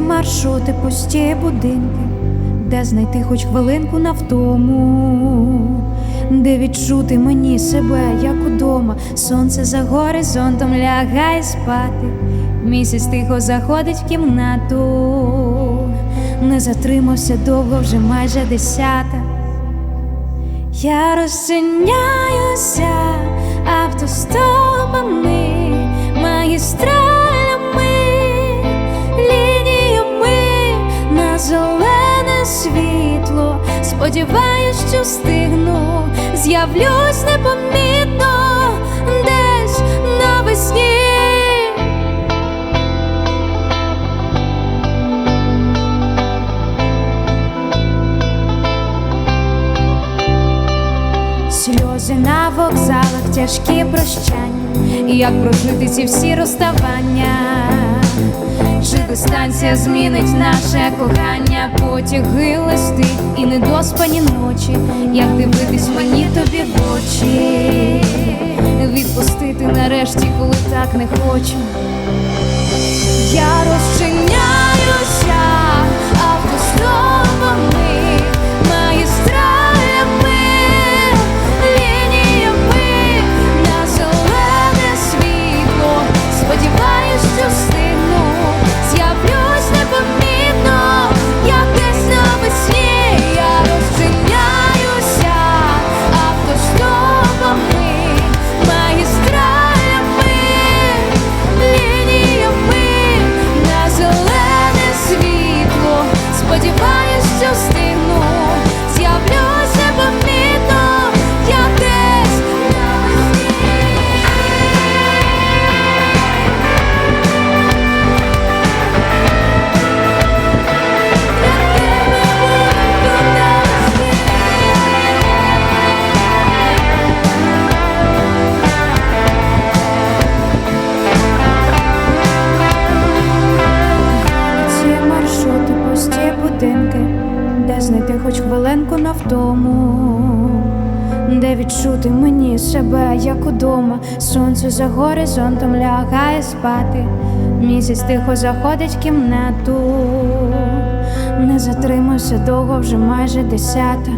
маршрути, пусті будинки, де знайти хоч хвилинку на втому, де відчути мені себе, як удома, сонце за горизонтом лягає спати, місяць тихо заходить в кімнату, не затримався довго, вже майже десята. Я розчиняюся автостопами, магістралями, світло. Сподіваюсь, що встигну, з'явлюсь непомітно десь навесні. Сльози на вокзалах, тяжкі прощання, як прожити ці всі розставання, чи дистанція змінить наше кохання, потяги листи і недоспані ночі, як дивитись мені тобі в очі, відпустити нарешті, коли так не хочу. Я розчиняюся хвилинку на де відчути мені себе, як удома, сонце за горизонтом лягає спати, місяць тихо заходить в кімнату, не затримався довго, вже майже десята.